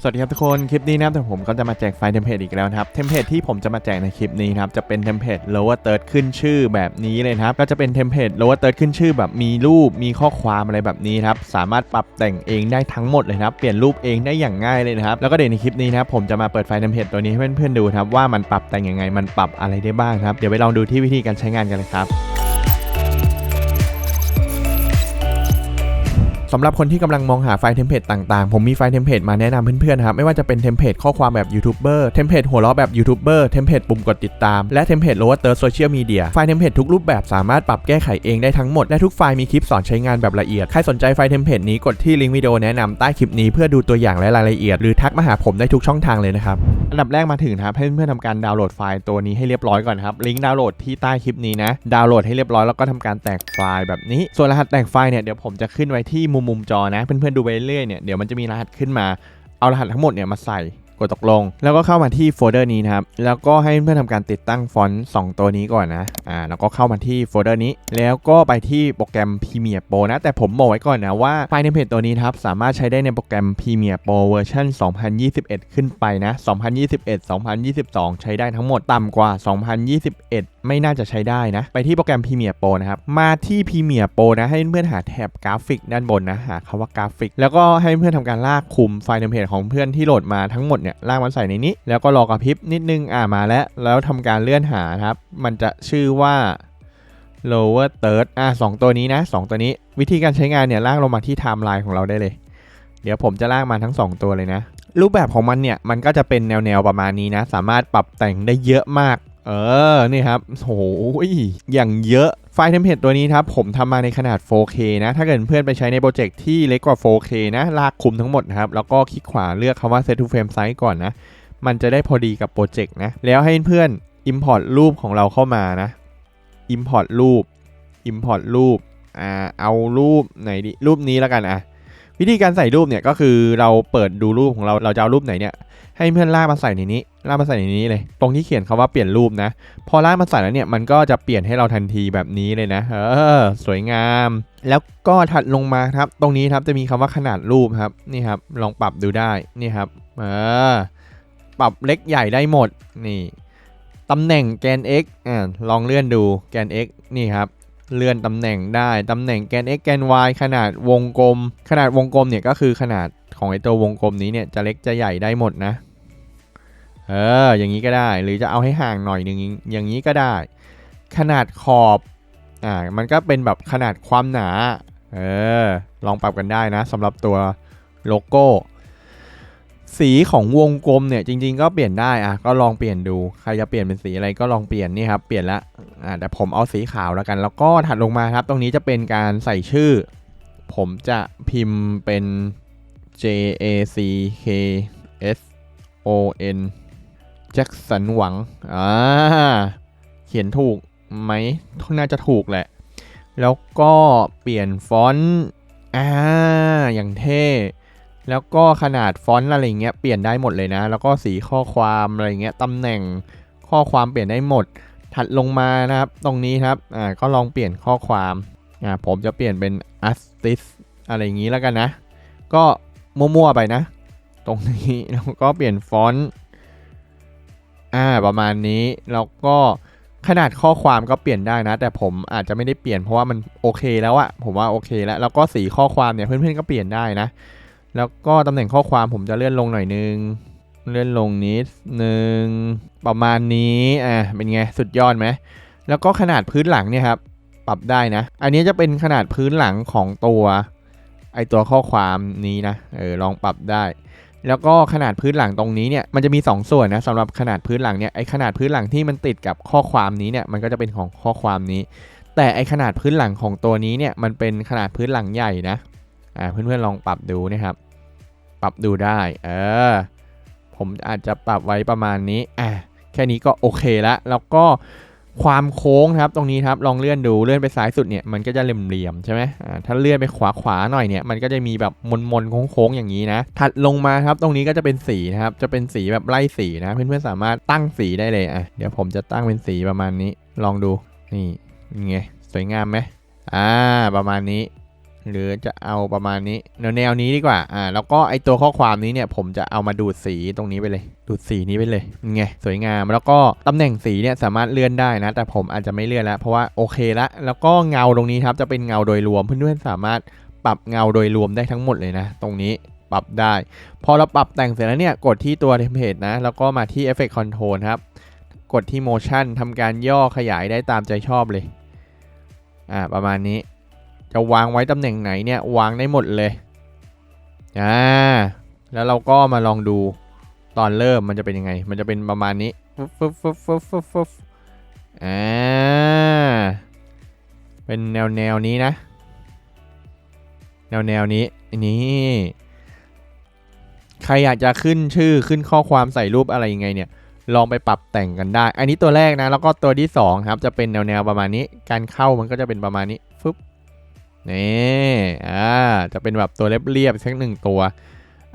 สวัสดีครับทุกคน คลิปนี้นะครับผมก็จะมาแจกไฟล์เทมเพลตอีกแล้วนะครับ เทมเพลตที่ผมจะมาแจกในคลิปนี้นะครับ จะเป็นเทมเพลต lower third ขึ้นชื่อแบบนี้เลยนะครับ ก็จะเป็นเทมเพลต lower third ขึ้นชื่อแบบมีรูป มีข้อความอะไรแบบนี้ครับ สามารถปรับแต่งเองได้ทั้งหมดเลยนะครับ เปลี่ยนรูปเองได้อย่างง่ายเลยนะครับ แล้วก็เดี๋ยวในคลิปนี้นะครับผมจะมาเปิดไฟล์เทมเพลตตัวนี้ให้เพื่อนๆดูครับว่ามันปรับแต่งยังไง มันปรับอะไรได้บ้างครับ เดี๋ยวไปลองดูที่วิธีการใช้งานกันเลยครับ สำหรับคนที่กำลังมองหาไฟล์เทมเพลตต่างๆ ผมมีไฟล์เทมเพลตมาแนะนำเพื่อนๆครับ ไม่ว่าจะเป็นเทมเพลตข้อความแบบยูทูบเบอร์เทมเพลตหัวเราะแบบยูทูบเบอร์เทมเพลตปุ่มกดติดตาม และเทมเพลตโลว์เตอร์โซเชียลมีเดียไฟล์เทมเพลตทุกรูปแบบสามารถปรับแก้ไขเองได้ทั้งหมด และทุกไฟล์มีคลิปสอนใช้งานแบบละเอียด ใครสนใจไฟล์เทมเพลตนี้กดที่ลิงก์วิดีโอแนะนำใต้คลิปนี้เพื่อดูตัวอย่างและรายละเอียด หรือทักมาหาผมได้ทุกช่องทางเลยนะครับอันดับแรกมาถึงนะครับให้เพื่อนๆทำการดาวน์โหลดไฟล์ตัวนี้ให้เรียบร้อยก่อนครับลิงก์ดาวน์โหลดที่ใต้คลิปนี้นะดาวน์โหลดให้เรียบร้อยแล้วก็ทำการแตกไฟล์แบบนี้ส่วนรหัสแตกไฟล์เนี่ยเดี๋ยวผมจะขึ้นไว้ที่มุมมุมจอนะ เพื่อนๆดูไปเรื่อยเนี่ยเดี๋ยวมันจะมีรหัสขึ้นมาเอารหัสทั้งหมดเนี่ยมาใส่กดตกลง แล้วก็เข้ามาที่โฟลเดอร์นี้นะครับ แล้วก็ให้เพื่อนๆทำการติดตั้งฟอนต์2ตัวนี้ก่อนนะ อ่า แล้วก็เข้ามาที่โฟลเดอร์นี้ แล้วก็ไปที่โปรแกรม Premiere Pro นะ แต่ผมบอกไว้ก่อนนะว่าไฟล์ในเพจตัวนี้นะครับ สามารถใช้ได้ในโปรแกรม Premiere Pro เวอร์ชัน2021 ขึ้นไปนะ 2021 2022 ใช้ได้ทั้งหมดต่ำกว่า 2021 ไม่น่าจะใช้ได้นะ ไปที่โปรแกรม Premiere Pro นะครับ มาที่ Premiere Pro นะ ให้เพื่อนๆหาแถบกราฟิกด้านบนนะ หาคำว่ากราฟิก แล้วก็ให้เพื่อนทำการลากคุมไฟล์เทมเพลตของเพื่อนที่โหลดมาทั้งหมดเนี่ยลากมาใส่ในนี้ แล้วก็รอกระพริบนิดนึงอ่ามาแล้ว แล้วทำการเลื่อนหาครับ มันจะชื่อว่า lower third อะสองตัวนี้นะสองตัวนี้ วิธีการใช้งานเนี่ยลากลงมาที่ไทม์ไลน์ของเราได้เลย เดี๋ยวผมจะลากมาทั้ง 2 ตัวเลยนะ รูปแบบของมันเนี่ย มันก็จะเป็นแนวๆประมาณนี้นะ สามารถปรับแต่งได้เยอะมาก เออ นี่ครับโอ้ยอย่างเยอะ ไฟล์เทมเพลตตัวนี้ครับ ผมทำมาในขนาด 4K นะ ถ้าเกิดเพื่อนไปใช้ในโปรเจกต์ที่เล็กกว่า 4K นะ ลากคุมทั้งหมดครับ แล้วก็คลิกขวาเลือกคำว่า set to frame size ก่อนนะ มันจะได้พอดีกับโปรเจกต์นะ แล้วให้เพื่อน import รูปของเราเข้ามานะ import รูป import รูป อ่า เอารูปไหนดิรูปนี้แล้วกันอะ วิธีการใส่รูปเนี่ยก็คือเราเปิดดูรูปของเราเราจะเอารูปไหนเนี่ยให้เพื่อนลากมาใส่ในนี้ลากมาใส่ในนี้เลย ตรงที่เขียนคาว่าเปลี่ยนรูปนะ พอลากมาใส่แล้วเนี่ยมันก็จะเปลี่ยนให้เราทันทีแบบนี้เลยนะ เออ สวยงาม แล้วก็ถัดลงมาครับ ตรงนี้ครับจะมีคำว่าขนาดรูปครับนี่ครับ ลองปรับดูได้นี่ครับ เออ ปรับเล็กใหญ่ได้หมดนี่ตำแหน่งแกน x อ่าลองเลื่อนดูแกน x นี่ครับ เลื่อนตำแหน่งได้ตำแหน่งแกน x แกน y ขนาดวงกลม ขนาดวงกลมเนี่ยก็คือขนาดของไอตัววงกลมนี้เนี่ยจะเล็กจะใหญ่ได้หมดนะ เออ อย่างนี้ก็ได้ หรือจะเอาให้ห่างหน่อยหนึ่งอย่างนี้ก็ได้ ขนาดขอบ อ่า มันก็เป็นแบบขนาดความหนา เออ ลองปรับกันได้นะสำหรับตัวโลโก้ สีของวงกลมเนี่ยจริง ๆ ก็เปลี่ยนได้อะก็ลองเปลี่ยนดูใครจะเปลี่ยนเป็นสีอะไรก็ลองเปลี่ยนนี่ครับเปลี่ยนละอ่าแต่ผมเอาสีขาวแล้วกัน แล้วก็ถัดลงมาครับ ตรงนี้จะเป็นการใส่ชื่อ ผมจะพิมพ์เป็น J A C K S O N แจ็คสันหวังอ่าเขียนถูกไหมน่าจะถูกแหละ แล้วก็เปลี่ยนฟอนต์อ่าอย่างเท่ แล้วก็ขนาดฟอนต์อะไรเงี้ยเปลี่ยนได้หมดเลยนะ แล้วก็สีข้อความอะไรเงี้ยตำแหน่งข้อความเปลี่ยนได้หมด ถัดลงมานะครับ ตรงนี้ครับอ่าก็ลองเปลี่ยนข้อความอ่าผมจะเปลี่ยนเป็น artist อะไรอย่างนี้แล้วกันนะ ก็มั่วๆไปนะ ตรงนี้แล้วก็เปลี่ยนฟอนต์อ่าประมาณนี้แล้วก็ขนาดข้อความก็เปลี่ยนได้นะ แต่ผมอาจจะไม่ได้เปลี่ยนเพราะว่ามันโอเคแล้วอะผมว่าโอเคแล้วแล้วก็สีข้อความเนี่ยเพื่อนๆก็เปลี่ยนได้นะ แล้วก็ตำแหน่งข้อความผมจะเลื่อนลงหน่อยนึง เลื่อนลงนิดนึง ประมาณนี้อะเป็นไงสุดยอดไหมแล้วก็ขนาดพื้นหลังเนี่ยครับปรับได้นะ อันนี้จะเป็นขนาดพื้นหลังของตัวไอตัวข้อความนี้นะเออลองปรับได้ แล้วก็ขนาดพื้นหลังตรงนี้เนี่ยมันจะมี 2 ส่วนนะสำหรับขนาดพื้นหลังเนี่ยไอขนาดพื้นหลังที่มันติดกับข้อความนี้เนี่ยมันก็จะเป็นของข้อความนี้ แต่ไอขนาดพื้นหลังของตัวนี้เนี่ยมันเป็นขนาดพื้นหลังใหญ่นะอ่าเพื่อนๆลองปรับดูนะครับ ปรับดูได้ เออ ผมอาจจะปรับไว้ประมาณนี้ อะ แค่นี้ก็โอเคแล้วแล้วก็ความโค้งครับ ตรงนี้ครับ ลองเลื่อนดู เลื่อนไปซ้ายสุดเนี่ย มันก็จะเหลี่ยมๆใช่ไหมอ่า ถ้าเลื่อนไปขวาขวาๆหน่อยเนี่ย มันก็จะมีแบบมนๆโค้งๆอย่างนี้นะ ถัดลงมาครับ ตรงนี้ก็จะเป็นสีนะครับ จะเป็นสีแบบไล่สีนะ เพื่อนๆสามารถตั้งสีได้เลย อะ เดี๋ยวผมจะตั้งเป็นสีประมาณนี้ ลองดู นี่ไง สวยงามไหมอ่า ประมาณนี้ หรือจะเอาประมาณนี้แนวแนวนี้ดีกว่าอ่าแล้วก็ไอตัวข้อความนี้เนี่ยผมจะเอามาดูดสีตรงนี้ไปเลย ดูดสีนี้ไปเลยไงสวยงามแล้วก็ตำแหน่งสีเนี่ยสามารถเลื่อนได้นะ แต่ผมอาจจะไม่เลื่อนแล้ว เพราะว่าโอเคละแล้วก็เงาตรงนี้ครับจะเป็นเงาโดยรวมเพื่อนๆสามารถปรับเงาโดยรวมได้ทั้งหมดเลยนะ ตรงนี้ปรับได้ พอเราปรับแต่งเสร็จแล้วเนี่ยกดที่ตัวเทมเพลตนะ แล้วก็มาที่ Effect Control ครับ กดที่ Motion ทำการย่อขยายได้ตามใจชอบเลย อ่า ประมาณนี้ จะวางไว้ตำแหน่งไหนเนี่ยวางได้หมดเลยอ่าแล้วเราก็มาลองดูตอนเริ่มมันจะเป็นยังไง มันจะเป็นประมาณนี้ฟึบฟึบฟึบฟึบฟึบฟึบอ่าเป็นแนวแนวนี้นะ แนวแนวนี้นี่ใครอยากจะขึ้นชื่อขึ้นข้อความใส่รูปอะไรยังไงเนี่ย ลองไปปรับแต่งกันได้ อันนี้ตัวแรกนะ แล้วก็ตัวที่2ครับจะเป็นแนวแนวประมาณนี้ การเข้ามันก็จะเป็นประมาณนี้ นี่อ่าจะเป็นแบบตัวเรียบๆสักหนึ่งตัว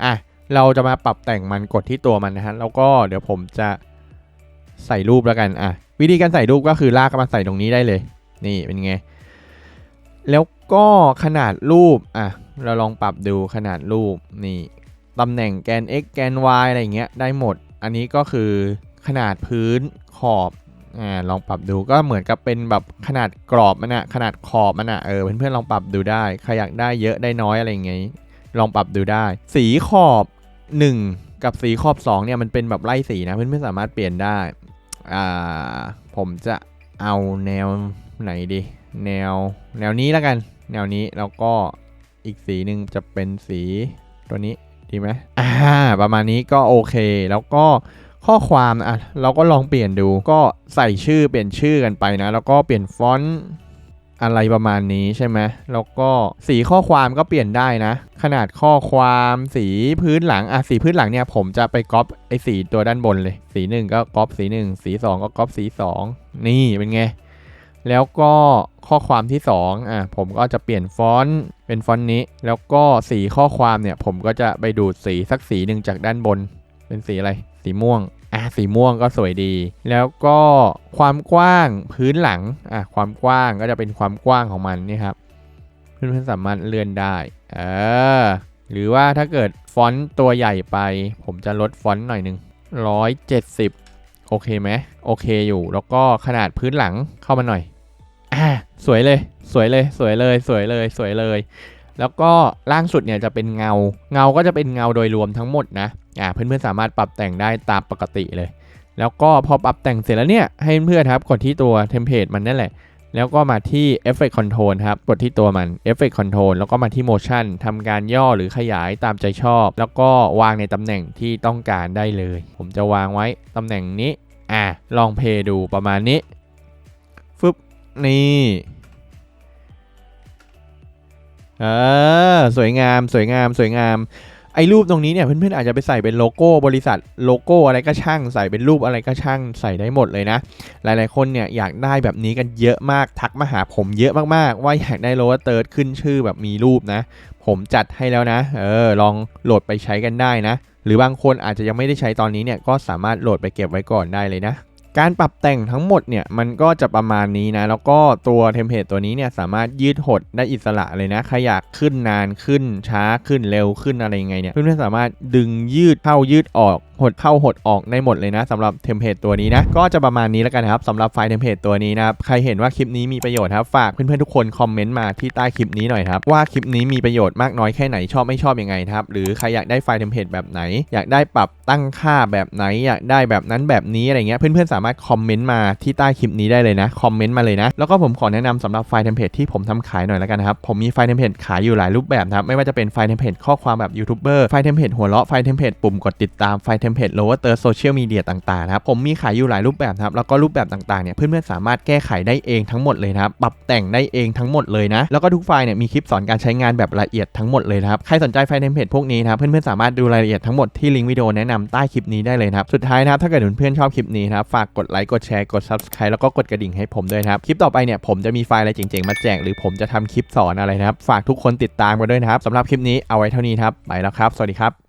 อะเราจะมาปรับแต่งมันกดที่ตัวมันนะฮะแล้วก็เดี๋ยวผมจะใส่รูปแล้วกันอะวิธีการใส่รูปก็คือลากมาใส่ตรงนี้ได้เลย นี่เป็นไง แล้วก็ขนาดรูปอะเราลองปรับดูขนาดรูปนี่ตำแหน่งแกน x แกน y อะไรอย่างเงี้ยได้หมด อันนี้ก็คือขนาดพื้นขอบ อ่าลองปรับดูก็เหมือนกับเป็นแบบขนาดกรอบมันอะขนาดขอบมันอะเออเพื่อนๆลองปรับดูได้ใครอยากได้เยอะได้น้อยอะไรอย่างเงี้ยลองปรับดูได้ สีขอบ 1 กับสีขอบ 2 เนี่ยมันเป็นแบบไล่สีนะเพื่อนๆสามารถเปลี่ยนได้อ่าผมจะเอาแนวไหนดี แนวแนวนี้แล้วกัน แนวนี้แล้วก็อีกสีหนึ่งจะเป็นสีตัวนี้ดีไหมอ่าประมาณนี้ก็โอเค แล้วก็ ข้อความอะเราก็ลองเปลี่ยนดูก็ใส่ชื่อเปลี่ยนชื่อกันไปนะ แล้วก็เปลี่ยนฟอนต์อะไรประมาณนี้ใช่ไหมแล้วก็สีข้อความก็เปลี่ยนได้นะ ขนาดข้อความสีพื้นหลังอะสีพื้นหลังเนี่ยผมจะไปก๊อปไอสีตัวด้านบนเลย สีหนึ่งก็ก๊อปสีหนึ่งสีสองก็ก๊อปสีสองนี่เป็นไงแล้วก็ข้อความที่ 2อะผมก็จะเปลี่ยนฟอนต์เป็นฟอนต์นี้ แล้วก็สีข้อความเนี่ยผมก็จะไปดูดสีสักสีหนึ่งจากด้านบน เป็นสีอะไร สีม่วงอะสีม่วงก็สวยดี แล้วก็ความกว้างพื้นหลังอะความกว้างก็จะเป็นความกว้างของมันนี่ครับเพื่อนๆสามารถเลื่อนได้เออหรือว่าถ้าเกิดฟอนต์ตัวใหญ่ไป ผมจะลดฟอนต์หน่อยหนึ่งร้อยเจ็ดสิบโอเคไหมโอเคอยู่แล้วก็ขนาดพื้นหลังเข้ามาหน่อยอ่าสวยเลย สวยเลยสวยเลยสวยเลยสวยเลย แล้วก็ล่างสุดเนี่ยจะเป็นเงา เงาก็จะเป็นเงาโดยรวมทั้งหมดนะอ่าเพื่อนๆสามารถปรับแต่งได้ตามปกติเลย แล้วก็พอปรับแต่งเสร็จแล้วเนี่ยให้เพื่อนๆครับกดที่ตัวเทมเพลตมันนั่นแหละ แล้วก็มาที่ Effect Control ครับกดที่ตัวมัน Effect Control แล้วก็มาที่ Motion ทำการย่อหรือขยายตามใจชอบ แล้วก็วางในตำแหน่งที่ต้องการได้เลย ผมจะวางไว้ตำแหน่งนี้อะลองเพย์ดูประมาณนี้ฟึบนี่ เออสวยงามสวยงามสวยงามไอ้รูปตรงนี้เนี่ยเพื่อนๆอาจจะไปใส่เป็นโลโก้บริษัทโลโก้อะไรก็ช่าง ใส่เป็นรูปอะไรก็ช่างใส่ได้หมดเลยนะ หลายๆคนเนี่ยอยากได้แบบนี้กันเยอะมากทักมาหาผมเยอะมากๆ ว่าอยากได้โลว์เติร์ดขึ้นชื่อแบบมีรูปนะ ผมจัดให้แล้วนะ เออลองโหลดไปใช้กันได้นะ หรือบางคนอาจจะยังไม่ได้ใช้ตอนนี้เนี่ยก็สามารถโหลดไปเก็บไว้ก่อนได้เลยนะ การปรับแต่งทั้งหมดเนี่ยมันก็จะประมาณนี้นะ แล้วก็ตัวเทมเพลตตัวนี้เนี่ยสามารถยืดหดได้อิสระเลยนะใครอยากขึ้นนานขึ้นช้าขึ้นเร็วขึ้นอะไรยังไงเนี่ยเพื่อนๆสามารถดึงยืดเข้ายืดออก หดเข้าหดออกได้หมดเลยนะสำหรับเทมเพลตตัวนี้นะก็จะประมาณนี้แล้วกันนะครับสำหรับไฟล์เทมเพลตตัวนี้นะครับใครเห็นว่าคลิปนี้มีประโยชน์ครับฝากเพื่อนๆทุกคนคอมเมนต์มาที่ใต้คลิปนี้หน่อยครับว่าคลิปนี้มีประโยชน์มากน้อยแค่ไหนชอบไม่ชอบยังไงครับหรือใครอยากได้ไฟล์เทมเพลตแบบไหน อยากได้ปรับตั้งค่าแบบไหนอยากได้แบบนั้นแบบนี้อะไรเงี้ยเพื่อนๆสามารถคอมเมนต์มาที่ใต้คลิปนี้ได้เลยนะคอมเมนต์มาเลยนะแล้วก็ผมขอแนะนำสำหรับไฟล์เทมเพลตที่ผมทำขายหน่อยแล้วกันนะครับผมมีไฟล์เทมเพลตขายอยู่หลายรูปแบบครับไม่ว่าจะเป็นไฟล์เทมเพลตข้อความแบบยูทูบเบอร์ไฟล์เทมเพลตหัวเราะไฟล์เทมเพลตปุ่มกดติดตามไฟล์เทมเพลตโลว์เตอร์โซเชียลมีเดียต่างๆนะครับผมมีขายอยู่หลายรูปแบบครับแล้วก็รูปแบบต่างๆเนี่ยเพื่อนๆสามารถแก้ไขได้เองทั้งหมดเลยนะครับปรับแต่งได้เองทั้งหมดเลยนะแล้วก็ทุกไฟล์เนี่ยมีคลิปสอนการใช้งานแบบละเอียดทั้งหมดเลยนะครับใครสนใจไฟล์เทมเพลตพวกนี้นะครับเพื่อนๆสามารถดูรายละเอียดทั้งหมดที่ลิงก์วิดีโอแนะนำใต้คลิปนี้ได้เลยนะครับสุดท้ายนะครับถ้าเกิดเพื่อนๆชอบคลิปนี้นะครับฝากกดไลค์กดแชร์กด subscribe แล้วก็กดกระดิ่งให้ผมด้วยนะครับคลิปต่อไปเนี่ยผมจะมีไฟล์อะไรเจ๋งๆมาแจกหรือผมจะทำคลิปสอนอะไรนะครับฝากทุกคนติดตามกันด้วยนะครับสำหรับคลิปนี้เอาไว้เท่านี้ครับไปแล้วครับ สวัสดีครับ